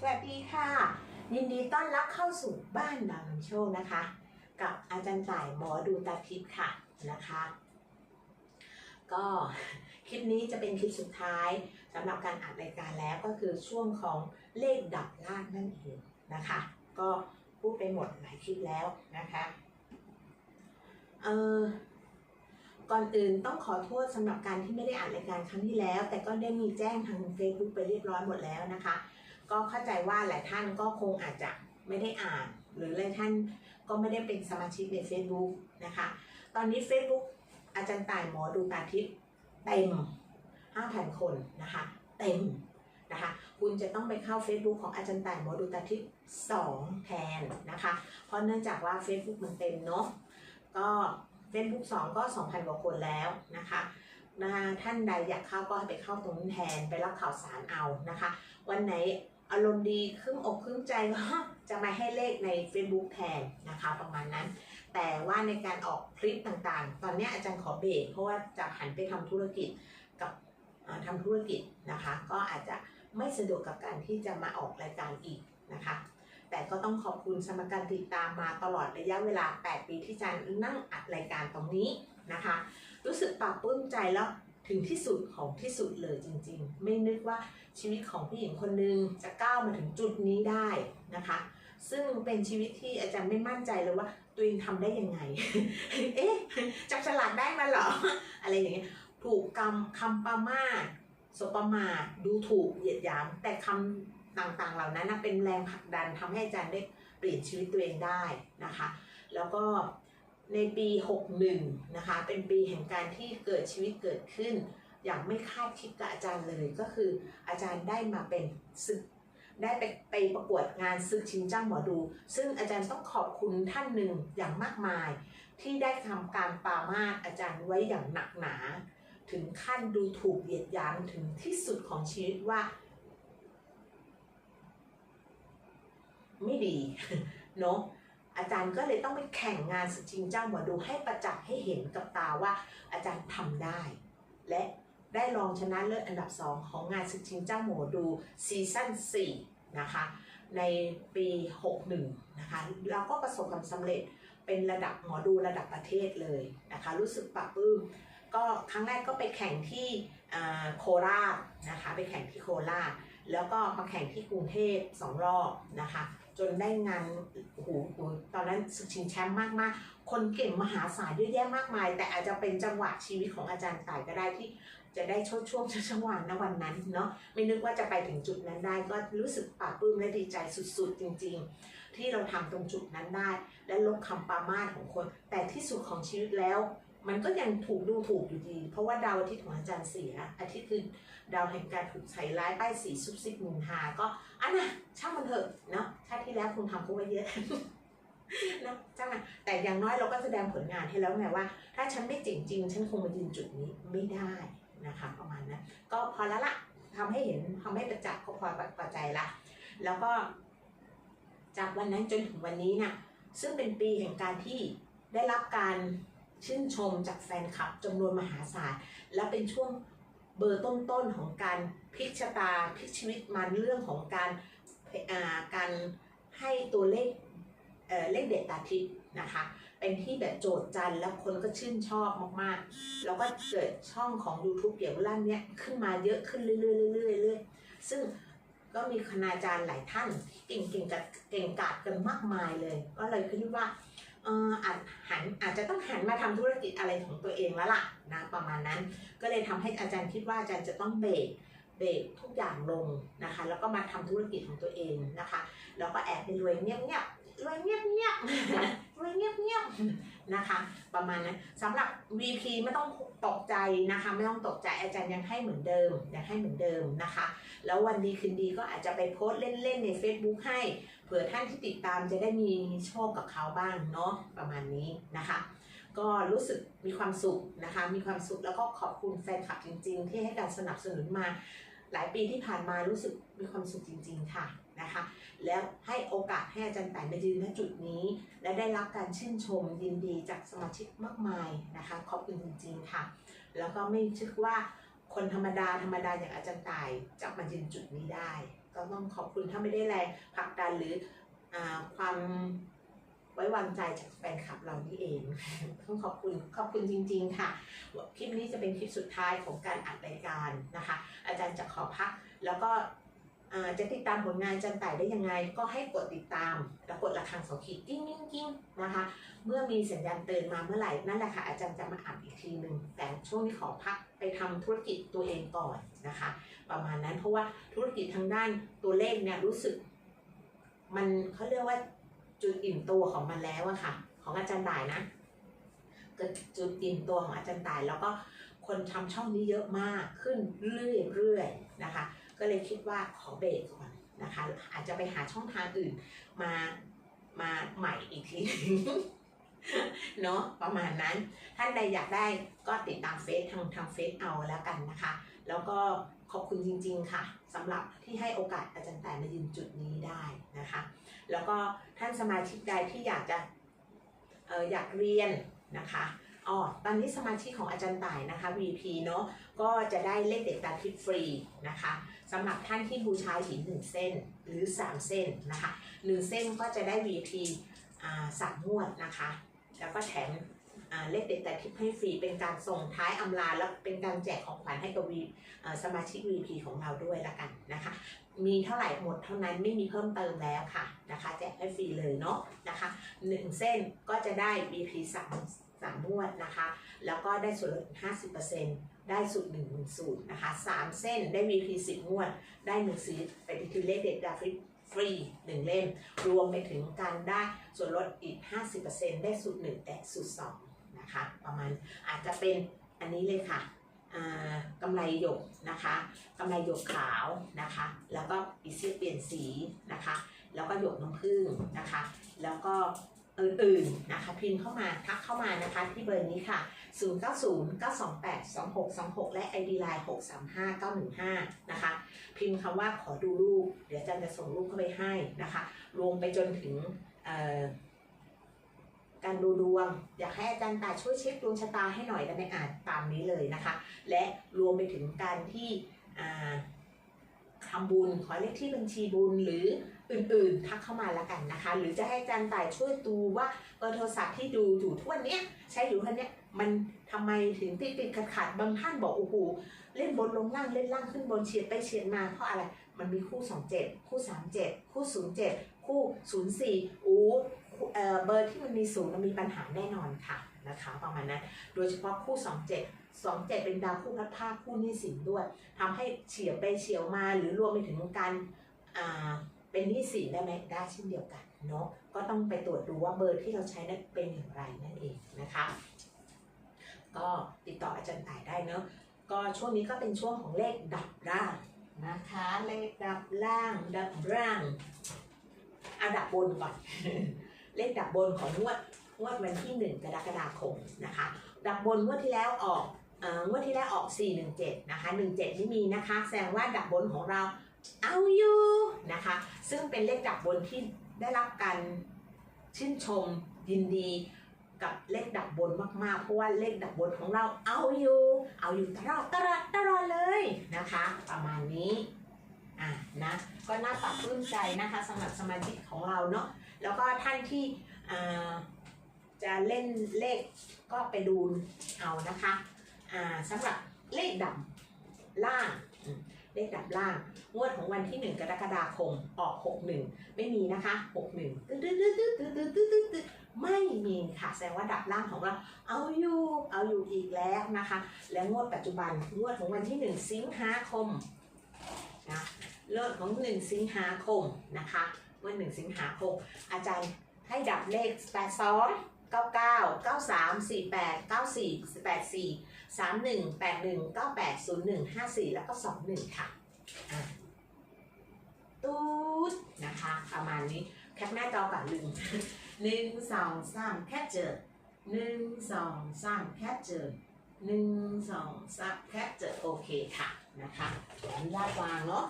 สวัสดีค่ะ ยินดีต้อนรับเข้าสู่บ้านดาวนำโชคนะคะ กับอาจารย์ต่ายหมอดูตาทิพย์ค่ะนะคะ ก็คลิปนี้จะเป็นคลิปสุดท้ายสำหรับการอัดรายการแล้วก็คือช่วงของเลขดับล่างนั่นเองนะคะ ก็พูดไปหมดหลายคลิปแล้วนะคะเออก่อนอื่นต้องขอโทษสำหรับการที่ไม่ได้อัดรายการครั้งที่แล้ว แต่ก็ได้มีแจ้งทาง Facebook ไปเรียบร้อยหมดแล้วนะคะ ก็เข้าใจว่าหลายท่านก็คงอาจจะไม่ได้อ่าน หรือหลายท่านก็ไม่ได้เป็นสมาชิกใน Facebook นะคะ ตอนนี้ Facebook อาจารย์ต่ายหมอดูตาทิพย์เต็ม 5,000 คนนะคะเต็มนะคะคุณจะต้องไปเข้า Facebook ของอาจารย์ต่ายหมอดูตาทิพย์2แทนนะคะ เพราะเนื่องจากว่า Facebook มันเต็มเนาะก็ Facebook 2ก็ 2,000 กว่าคนแล้วนะคะนะท่านใดอยากเข้าก็ไปเข้าตรงนั้นแทนไปรับข่าวสารเอานะคะ วันไหน อารมณ์ดีครึ่งอกครึ่งใจก็จะมาให้เลขใน Facebook แทนนะคะประมาณนั้น แต่ว่าในการออกคลิปต่างๆ ตอนนี้อาจารย์ขอเบรกเพราะว่าจะหันไปทำธุรกิจกับทำธุรกิจนะคะ ก็อาจจะไม่สะดวกกับการที่จะมาออกรายการอีกนะคะ แต่ก็ต้องขอบคุณสำหรับการติดตามมาตลอดระยะเวลา 8 ปีที่อาจารย์นั่งอัดรายการตรงนี้นะคะ รู้สึกปลาบปลื้มใจแล้ว ถึงที่สุดของที่สุดเลยจริงๆ ไม่นึกว่าชีวิตของผู้หญิงคนหนึ่งจะก้าวมาถึงจุดนี้ได้นะคะ ซึ่งเป็นชีวิตที่อาจารย์ไม่มั่นใจเลยว่าตัวเองทำได้ยังไง เอ๊ะจับฉลากได้มาหรอ อะไรอย่างเงี้ยถูกกรรมคำประมาทสบประมาทดูถูกเหยียดหยาม แต่คำต่างๆเหล่านั้นเป็นแรงผลักดันทำให้อาจารย์ได้เปลี่ยนชีวิตตัวเองได้นะคะ แล้วก็ ในปี 61 นะคะ เป็นปีแห่งการที่เกิดชีวิตเกิดขึ้น อย่างไม่คาดคิดกับอาจารย์เลยก็คือ อาจารย์ได้มาเป็นศึกได้ไปไปประกวดงานศึกชิงจ้างหมอดู ซึ่งอาจารย์ต้องขอบคุณท่านหนึ่งอย่างมากมาย ที่ได้ทำการปามาอาจารย์ไว้อย่างหนักหนา ถึงขั้นดูถูกเหยียดหยามถึงที่สุดของชีวิตว่า ไม่ดีเนาะ อาจารย์ก็เลยต้องไปแข่งงานศึกชิงเจ้าหมอดูให้ประจักษ์ให้เห็นกับตาว่าอาจารย์ทำได้ และได้รองชนะเลิศอันดับ 2 ของงานศึกชิงเจ้าหมอดูซีซั่น4นะคะในปี 61นะคะเราก็ประสบความสำเร็จเป็นระดับหมอดูระดับประเทศเลยนะคะรู้สึกปลาบปื้มก็ครั้งแรกก็ไปแข่งที่โคราชนะคะไปแข่งที่โคราช แล้วก็มาแข่งที่กรุงเทพสองรอบนะคะ จนได้งานโอ้โหตอนนั้นศึกชิงแชมป์มากๆ คนเก่งมหาศาลเยอะแยะมากมาย แต่อาจจะเป็นจังหวะชีวิตของอาจารย์ต่ายก็ได้ที่จะได้ช่วงช่วงช่วงวันณวันนั้นเนาะไม่นึกว่าจะไปถึงจุดนั้นได้ ก็รู้สึกปลาปลื้มและดีใจสุดๆ จริง ๆ ที่เราทำตรงจุดนั้นได้ และลบคำปามาสของคน แต่ที่สุดของชีวิตแล้ว มันก็ยังถูกดูถูกอยู่ดี เพราะว่าดาวอาทิตย์ของอาจารย์เสีย อาทิตย์คือดาวแห่งการถูกใส่ร้ายป้ายสีซุบซิบมุนหา ก็อันน่ะช่างมันเถอะเนาะชาติที่แล้วคุณทำเขาไว้เยอะนะช่างมันแต่อย่างน้อยเราก็แสดงผลงานให้แล้วไงว่า ถ้าฉันไม่เจ๋งจริง ฉันคงมายืนจุดนี้ไม่ได้นะคะประมาณนั้นก็พอแล้วละทำให้เห็นทำให้ประจักษ์ก็พอปัจจัยละแล้วก็ จากวันนั้นจนถึงวันนี้น่ะซึ่งเป็นปีแห่งการที่ได้รับการ ชื่นชมจากแฟนคลับจำนวนมหาศาล และเป็นช่วงเบอร์ต้นๆของการพลิกชะตาพลิกชีวิตมันเรื่องของการาการให้ตัวเลขเเลขเด็ดตาทิพย์นะคะ เป็นที่แบบโจทย์จันแล้วคนก็ชื่นชอบมากๆ แล้วก็เกิดช่องของ YouTube เกี่ยวกับเรื่องเนี้ยขึ้นมาเยอะขึ้นเรื่อยๆเรื่อยๆเรื่อยๆซึ่งก็มีคณาจารย์หลายท่านเก่งๆกับเก่งกาจกันมากมายเลย ก็เลยคิดว่า อออาจหันอาจจะต้องหันมาทำธุรกิจอะไรของตัวเองแล้วล่ะนะประมาณนั้น ก็เลยทำให้อาจารย์คิดว่าอาจารย์จะต้องเบรกเบรกทุกอย่างลงนะคะ แล้วก็มาทำธุรกิจของตัวเองนะคะ แล้วก็แอบไปรวยเงียบๆรวยเงียบๆรวยเงียบๆนะคะ ประมาณนั้นสำหรับ VP ไม่ต้องตกใจนะคะ ไม่ต้องตกใจอาจารย์ยังให้เหมือนเดิมยังให้เหมือนเดิมนะคะ แล้ววันดีคืนดีก็อาจจะไปโพสต์เล่นๆใน Facebook ให้ เผื่อท่านที่ติดตามจะได้มีโชคกับเขาบ้างเนาะประมาณนี้นะคะ ก็รู้สึกมีความสุขนะคะ มีความสุขแล้วก็ขอบคุณแฟนคลับจริง ๆ ที่ให้การสนับสนุนมาหลายปีที่ผ่านมารู้สึกมีความสุขจริง ๆ ค่ะนะคะ แล้วให้โอกาสให้อาจารย์แต่มายืนณจุดนี้ และได้รับการชื่นชมยินดีจากสมาชิกมากมายนะคะ ขอบคุณจริง ๆ ค่ะ แล้วก็ไม่คิดว่าคนธรรมดาธรรมดาอย่างอาจารย์ตายจะมายืนจุดนี้ได้ ก็ต้องขอบคุณถ้าไม่ได้แรงผลักดันหรืออความไว้วางใจจากแฟนคลับเรานี่เองต้องขอบคุณขอบคุณจริง ๆ ค่ะคลิปนี้จะเป็นคลิปสุดท้ายของการอัดรายการนะคะ อาจารย์จะขอพักแล้วก็ จะติดตามผลงานอาจันต่ได้ยังไง ก็ให้กดติดตามแล้วกดระฆังสองขีดกิ้งกิ้งกิ้งนะคะ เมื่อมีสัญญาณเตือนมาเมื่อไหร่นั่นแหละค่ะอาจารย์จะมาอัดอีกทีหนึ่งแต่ช่วงนี้ขอพักไปทำธุรกิจตัวเองก่อนนะคะ ประมาณนั้นเพราะว่าธุรกิจทางด้านตัวเลขเนี่ยรู้สึก มันเขาเรียกว่าจุดอิ่มตัวของมันแล้วอะค่ะ ของอาจารย์ต่ายนะเกิดจุดอิ่มตัวของอาจารย์ต่าย แล้วก็คนทำช่องนี้เยอะมากขึ้นเรื่อยๆนะคะ ก็เลยคิดว่าขอเบรกก่อนนะคะ อาจจะไปหาช่องทางอื่นมามาใหม่อีกทีเนาะประมาณนั้น ท่านใดอยากได้ก็ติดตามเฟซทางทางเฟซเอาแล้วกันนะคะ แล้วก็ขอบคุณจริง ๆ ค่ะสำหรับที่ให้โอกาสอาจารย์แต่มายืนจุดนี้ได้นะคะ แล้วก็ท่านสมาชิกใดที่อยากจะเอออยากเรียนนะคะอ๋อตอนนี้สมาชิกของอาจารย์ต่ายนะคะ VP เนาะ ก็จะได้เลขเด็ดตาทิพย์ฟรีนะคะสำหรับท่านที่บูชาหินหนึ่งเส้นหรือ 3 เส้นนะคะหนึ่งเส้นก็จะได้ VP สามงวดนะคะ แล้วก็แถมเลขเด็ดแต่ทิปให้ฟรีเป็นการส่งท้ายอำลา แล้วเป็นการแจกของขวัญให้กับวีสมาชิก VP ของเราด้วยละกันนะคะ มีเท่าไหร่หมดเท่านั้นไม่มีเพิ่มเติมแล้วค่ะนะคะ แจกให้ฟรีเลยเนาะนะคะหนึ่งเส้นก็จะได้ VP สามสามงวดนะคะ แล้วก็ได้ส่วนลดห้าสิบเปอร์เซ็นต์ ได้สูตรหนึ่งหนึ่งสูตรนะคะสามเส้นได้ VP สิบงวด ได้หนึ่งซีดไปที่เลขเด็ดดาฟิฟรีหนึ่งเล่ม รวมไปถึงการได้ส่วนลดอีก 50%ได้สูตร1และสูตร2นะคะประมาณอาจจะเป็นอันนี้เลยค่ะอ่ากำไรหยกนะคะกำไรหยกขาวนะคะ แล้วก็ปีเสียเปลี่ยนสีนะคะ แล้วก็หยกน้ำผึ้งนะคะ แล้วก็อื่นๆนะคะพิมพ์เข้ามาทักเข้ามานะคะที่เบอร์นี้ค่ะ 0909282626 และ ID Line 635915 นะคะ พิมพ์คำว่าขอดูรูป เดี๋ยวอาจารย์จะส่งรูปเข้าไปให้นะคะ รวมไปจนถึงการดูดวง อยากให้อาจารย์ตายช่วยเช็คดวงชะตาให้หน่อยได้ไหมอ่านตามนี้เลยนะคะ และรวมไปถึงการที่ทำบุญขอเลขที่บัญชีบุญหรืออื่นๆ ทักเข้ามาแล้วกันนะคะ หรือจะให้อาจารย์ต่ายช่วยดูว่าเบอร์โทรศัพท์ที่ดูอยู่ทุกวันเนี้ยใช้อยู่ทุกวันเนี้ย มันทำไมถึงติดติดขัดขัดบางท่านบอกโอ้โหเล่นบนลงล่างเล่นล่างขึ้นบนเฉียดไปเฉียดมาเพราะอะไร มันมีคู่ 27 คู่ 37 คู่ 07 คู่ 04อู้เออเบอร์ที่มันมีศูนย์มันมีปัญหาแน่นอนค่ะนะคะประมาณนั้นโดยเฉพาะคู่ 27 27 เป็นดาวคู่พัดผ้าคู่นี้สินด้วยทำให้เฉียวไปเฉียวมาหรือรวมไปถึงการอ่าเป็นนี้สินได้ไหมได้เช่นเดียวกันเนาะก็ต้องไปตรวจดูว่าเบอร์ที่เราใช้นั้นเป็นอย่างไรนั่นเองนะคะ ก็ติดต่ออาจารย์ต่ายได้เนาะก็ช่วงนี้ก็เป็นช่วงของเลขดับร่างนะคะ เลขดับล่าง ดับร่างเอาดับบนก่อน เลขดับบนของงวดงวดวันที่ 1 กรกฎาคมนะคะ ดับบนงวดที่แล้วออกเอ่องวดที่แล้วออก 417 นะคะ 17 ไม่มีนะคะ แสดงว่าดับบนของเราเอาอยู่นะคะ ซึ่งเป็นเลขดับบนที่ได้รับการชื่นชมยินดี กับเลขดับบนมากๆ เพราะว่าเลขดับบนของเราเอาอยู่ เอาอยู่ตลอดตลอดตลอดเลยนะคะ ประมาณนี้อะนะก็น่าปรักปลื้มใจนะคะสำหรับสมาชิกของเราเนาะแล้วก็ท่านที่จะเล่นเลขก็ไปดูเอานะคะสำหรับเลขดับล่างเลขดับล่าง งวดของวันที่ 1 กรกฎาคมออก 61 ไม่มีนะคะ 61ตึ๊ดตึ๊ดตึ๊ดตึ๊ดตึ๊ดตึ๊ด ไม่มีค่ะแสดงว่าดับล่างของเราเอาอยู่เอาอยู่อีกแล้วนะคะ และงวดปัจจุบันงวดของวันที่ 1 สิงหาคมนะเลิศของ 1 สิงหาคมนะคะวัน1สิงหาคมอาจารย์ให้ดับเลข 82 99 93 48 94 84 31 81 98 01 54 แล้วก็ 21 ค่ะอะตูดนะคะ ประมาณนี้ แคปหน้าจอก่อนลืม หนึ่งสองสามแคปเจอหนึ่งสองสามแคปเจอหนึ่งสองสามแคปเจอโอเคค่ะนะคะขออนุญาตวางเนาะ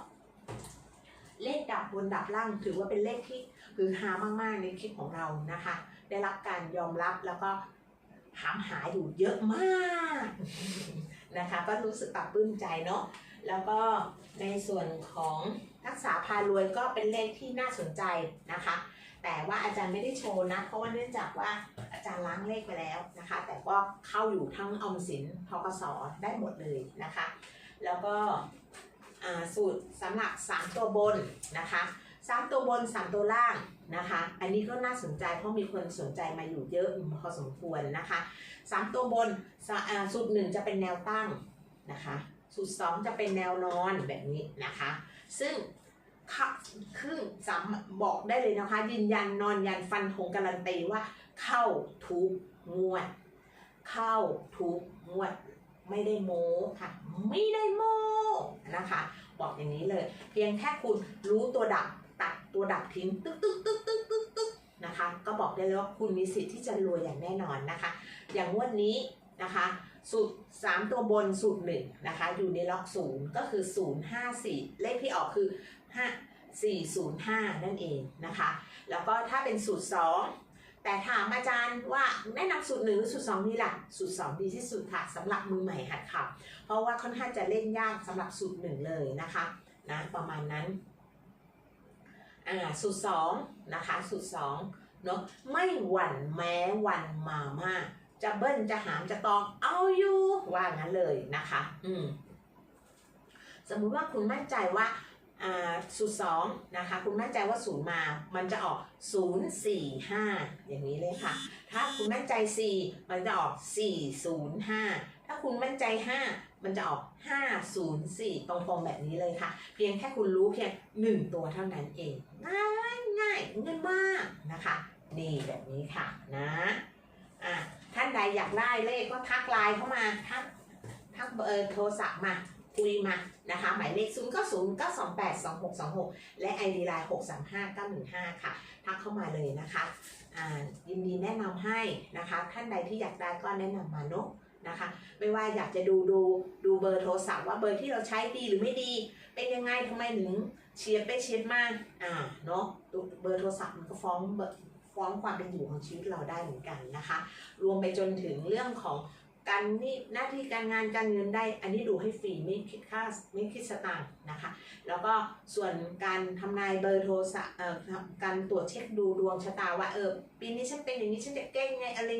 เลขดับบนดับล่างถือว่าเป็นเลขที่คือฮามากๆในคลิปของเรานะคะ ได้รับการยอมรับแล้วก็ถามหาอยู่เยอะมากนะคะ ก็รู้สึกปรับปลื้มใจเนาะแล้วก็ในส่วนของทักษะพารวยก็เป็นเลขที่น่าสนใจนะคะ แต่ว่าอาจารย์ไม่ได้โชว์นะ เพราะว่าเนื่องจากว่าอาจารย์ล้างเลขไปแล้วนะคะ แต่ก็เข้าอยู่ทั้งออมสินทกสได้หมดเลยนะคะ แล้วก็สูตรสำหรับ 3 ตัวบนนะคะ3ตัวบน 3 ตัวล่างนะคะ อันนี้ก็น่าสนใจเพราะมีคนสนใจมาอยู่เยอะพอสมควรนะคะ 3 ตัวบนสอ่าสูตร1จะเป็นแนวตั้งนะคะ สูตร 2 จะเป็นแนวนอนแบบนี้นะคะ ซึ่ง ค่ะครึ่งสามบอกได้เลยนะคะ ยืนยันนอนยันฟันธงการันตีว่า เข้าทุกงวด เข้าทุกงวด ไม่ได้โม้ค่ะ ไม่ได้โม้นะคะ บอกอย่างนี้เลย เพียงแค่คุณรู้ตัวดับตัดตัวดับทิ้งตึ๊กตึ๊กตึ๊กตึ๊กตึ๊กตึ๊กนะคะ ก็บอกได้เลยว่าคุณมีสิทธิ์ที่จะรวยอย่างแน่นอนนะคะ อย่างงวดนี้นะคะสูตร3ตัวบนสูตร1นะคะอยู่ในล็อกศูนย์ก็คือ 054 เลขที่ออกคือ 405 นั่นเองนะคะ แล้วก็ถ้าเป็นสูตร 2 แต่ถามอาจารย์ว่าแนะนำสูตรหนึ่งสูตรสองดีล่ะ สูตร 2 ดีที่สุดค่ะสำหรับมือใหม่หัดขับ เพราะว่าค่อนข้างจะเล่นยากสำหรับสูตรหนึ่งเลยนะคะนะประมาณนั้นอ่าสูตรสองนะคะ สูตรสองเนาะไม่หวั่นแม้วันมามากจะเบิ้ลจะหามจะตองเอาอยู่ว่างั้นเลยนะคะ อืมสมมุติว่าคุณมั่นใจว่า สูตรสองนะคะคุณมั่นใจว่าศูนย์มา มันจะออกศูนย์สี่ห้าอย่างนี้เลยค่ะ ถ้าคุณมั่นใจ 4 มันจะออก 405 ถ้าคุณมั่นใจ 5 มันจะออก 504 ตรงๆแบบนี้เลยค่ะ เพียงแค่คุณรู้เพียง 1 ตัวเท่านั้นเอง ง่ายง่ายเงินมากนะคะ นี่แบบนี้ค่ะนะอะท่านใดอยากได้เลขก็ทักไลน์เข้ามา ทักทักเบอร์โทรศัพท์มา คุยมานะคะ หมายเลข 0 9 0 9 2 8 2 6 2 6 และ ID ไลน์6 3 5 9 1 5 ค่ะ ทักเข้ามาเลยนะคะอ่ายินดีแนะนำให้นะคะ ท่านใดที่อยากได้ก็แนะนำมาเนาะนะคะ ไม่ว่าอยากจะดูดูดูเบอร์โทรศัพท์ว่าเบอร์ที่เราใช้ดีหรือไม่ดี เป็นยังไงทำไมถึงเชียร์ไปเชียร์มาอ่าเนาะเบอร์โทรศัพท์มันก็ฟ้องเบอร์ฟ้องความเป็นอยู่ของชีวิตเราได้เหมือนกันนะคะ รวมไปจนถึงเรื่องของ การนี่หน้าที่การงานการเงินได้ อันนี้ดูให้ฟรีไม่คิดค่าไม่คิดสตางค์นะคะ แล้วก็ส่วนการทำนายเบอร์โทรศัพท์การตรวจเช็คดูดวงชะตาว่าเออปีนี้ฉันเป็นอย่างนี้ฉันจะแก้ยังไงอะไร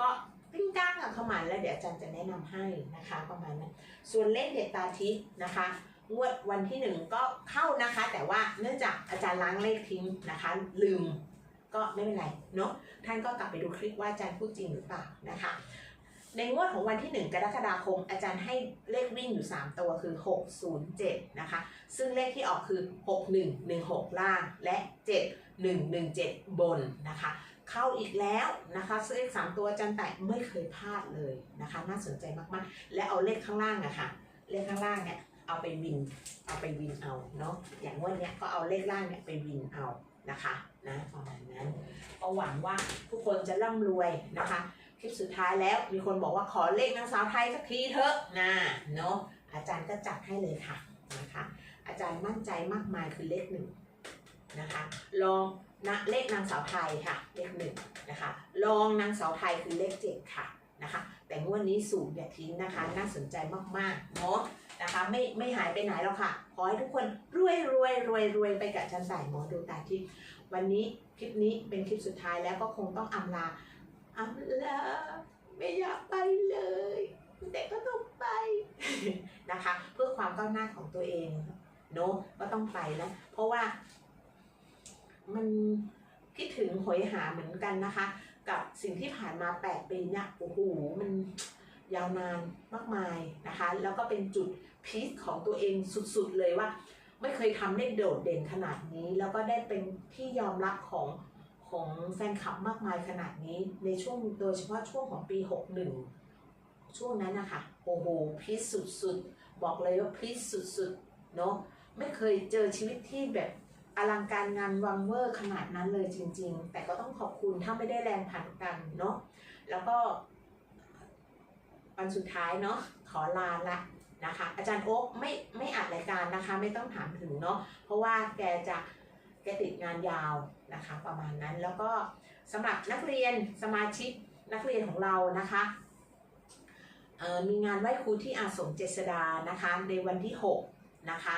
ก็ปิ้งก้างกับเข้ามาแล้วเดี๋ยวอาจารย์จะแนะนำให้นะคะประมาณนั้นส่วนเลขเด็ดตาทิพย์นะคะงวดวันที่หนึ่งก็เข้านะคะ แต่ว่าเนื่องจากอาจารย์ล้างเลขทิ้งนะคะ ลืมก็ไม่เป็นไรเนาะท่านก็กลับไปดูคลิปว่าอาจารย์พูดจริงหรือเปล่านะคะ ในงวดของวันที่ 1 กรกฎาคม อาจารย์ให้เลขวิ่งอยู่ 3 ตัวคือ 607 นะคะ ซึ่งเลขที่ออกคือ 6116 ล่างและ 7117 บนนะคะ เข้าอีกแล้วนะคะเลข3ตัวอาจารย์แต่ไม่เคยพลาดเลยนะคะ น่าสนใจมากๆ และเอาเลขข้างล่างอะค่ะเลขข้างล่างเนี่ยเอาไปวินเอาไปวินเอาเนาะอย่างงวดเนี้ยก็เอาเลขล่างเนี่ยไปวินเอานะคะนะประมาณนั้นก็หวังว่าทุกคนจะร่ำรวยนะคะ ลิปสุดท้ายแล้วมีคนบอกว่าขอเลขนางสาวไทยสักทีเถอะนะเนาะอาจารย์ก็จัดให้เลยค่ะนะคะอาจารย์มั่นใจมากมายคือเลขหนึ่งนะคะลองนะเลขนางสาวไทยค่ะเลขหนึ่งนะคะลองนางสาวไทยคือเลขเจ็ดค่ะนะคะแต่งวดนี้สูตรอย่าทิ้งนะคะ น่าสนใจมากๆเนาะนะคะไม่ไม่หายไปไหนหรอกค่ะ ขอให้ทุกคนรวยรวยรวยรวยไปกับอาจันต่ายหมอดูตาทิพย์วันนี้คลิปนี้เป็นคลิปสุดท้ายแล้วก็คงต้องอำลา อำลาไม่อยากไปเลย แต่ก็ต้องไปนะคะ เพื่อความก้าวหน้าของตัวเองเนอะก็ต้องไปนะเพราะว่า มันคิดถึงหอยหาเหมือนกันนะคะ กับสิ่งที่ผ่านมา 8 ปีเนี่ยโอ้โหมันยาวนานมากมายนะคะ แล้วก็เป็นจุดพีคของตัวเองสุดๆเลยว่า ไม่เคยทำได้โดดเด่นขนาดนี้ แล้วก็ได้เป็นที่ยอมรับของ ของแฟนคลับมากมายขนาดนี้ในช่วงโดยเฉพาะช่วงของปี 61 ช่วงนั้นนะคะโอ้โหพีคสุดๆ บอกเลยว่าพีคสุดๆเนาะไม่เคยเจอชีวิตที่แบบอลังการงานวังเวอร์ขนาดนั้นเลยจริง ๆ แต่ก็ต้องขอบคุณถ้าไม่ได้แรงผ่านกันเนาะแล้วก็วันสุดท้ายเนาะขอลาละนะคะ อาจารย์โอ๊คไม่ไม่อัดรายการนะคะ ไม่ต้องถามถึงเนาะเพราะว่าแกจะ แกติดงานยาวนะคะประมาณนั้นแล้วก็สำหรับนักเรียนสมาชิกนักเรียนของเรานะคะมีงานไหว้ครูที่อาสมเจษดานะคะในวันที่6นะคะ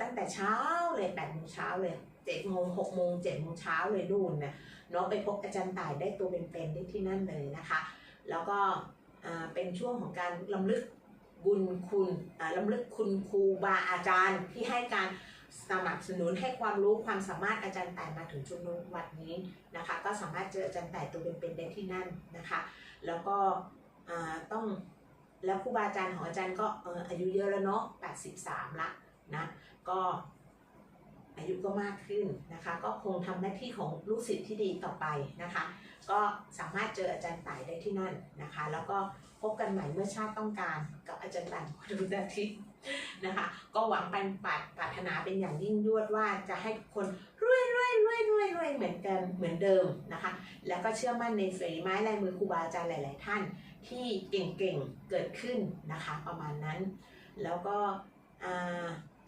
ตั้งแต่เช้าเลยแปดโมงเช้าเลยเจ็ดโมงหกโมงเจ็ดโมงเช้าเลยนู่นนะเนาะไปพบอาจารย์ต่ายได้ตัวเป็นๆได้ที่นั่นเลยนะคะ แล้วก็เป็นช่วงของการลำลึกบุญคุณอ่าลำลึกคุณครูบาอาจารย์ที่ให้การ สนับสนุนให้ความรู้ความสามารถอาจารย์แต่มาถึงชุมนุมวัดนี้นะคะ ก็สามารถเจออาจารย์แต่ตัวเป็นๆได้ที่นั่นนะคะ แล้วก็ต้องแล้วครูบาอาจารย์ของอาจารย์ก็อายุเยอะแล้วเนาะ83 ละนะก็อายุก็มากขึ้นนะคะ ก็คงทำหน้าที่ของลูกศิษย์ที่ดีต่อไปนะคะ ก็สามารถเจออาจารย์ต่ายได้ที่นั่นนะคะ แล้วก็พบกันใหม่เมื่อชาติต้องการกับอาจารย์ต่ายดูนาทิตย์ นะคะ ก็หวังเป็นปรารปรารถนาเป็นอย่างยิ่งยวดว่าจะให้ทุกคนรวยรวยรวยรวยรวยเหมือนกันเหมือนเดิมนะคะ แล้วก็เชื่อมั่นในฝีไม้ลายมือครูบาอาจารย์หลาย ๆ ท่านที่เก่งๆเกิดขึ้นนะคะ ประมาณนั้น แล้วก็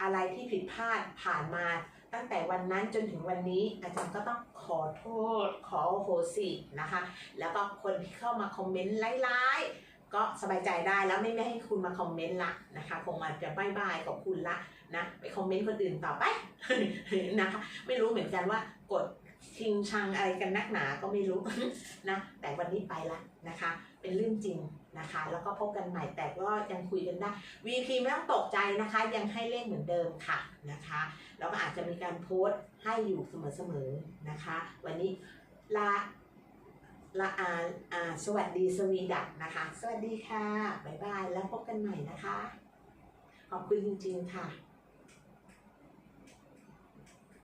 อะไรที่ผิดพลาดผ่านมาตั้งแต่วันนั้นจนถึงวันนี้อาจารย์ก็ต้องขอโทษขอโหสินะคะ แล้วก็คนที่เข้ามาคอมเมนต์ร้ายๆ ก็สบายใจได้แล้วไม่ไม่ให้คุณมาคอมเมนต์ละนะคะคงอาจจะบายบายขอบคุณละนะไปคอมเมนต์คนอื่นต่อไปนะคะไม่รู้เหมือนกันว่ากดชิงชังอะไรกันนักหนาก็ไม่รู้นะแต่วันนี้ไปละนะคะ เป็นเรื่องจริงนะคะ แล้วก็พบกันใหม่แต่ก็ยังคุยกันได้ VP ไม่ต้องตกใจนะคะ ยังให้เลขเหมือนเดิมค่ะนะคะแล้วก็อาจจะมีการโพสต์ให้อยู่เสมอๆนะคะ วันนี้ลา ละอาอาสวัสดีสวีดักนะคะ สวัสดีค่ะ บ๊ายบาย แล้วพบกันใหม่นะคะ ขอบคุณจริง ๆ ค่ะ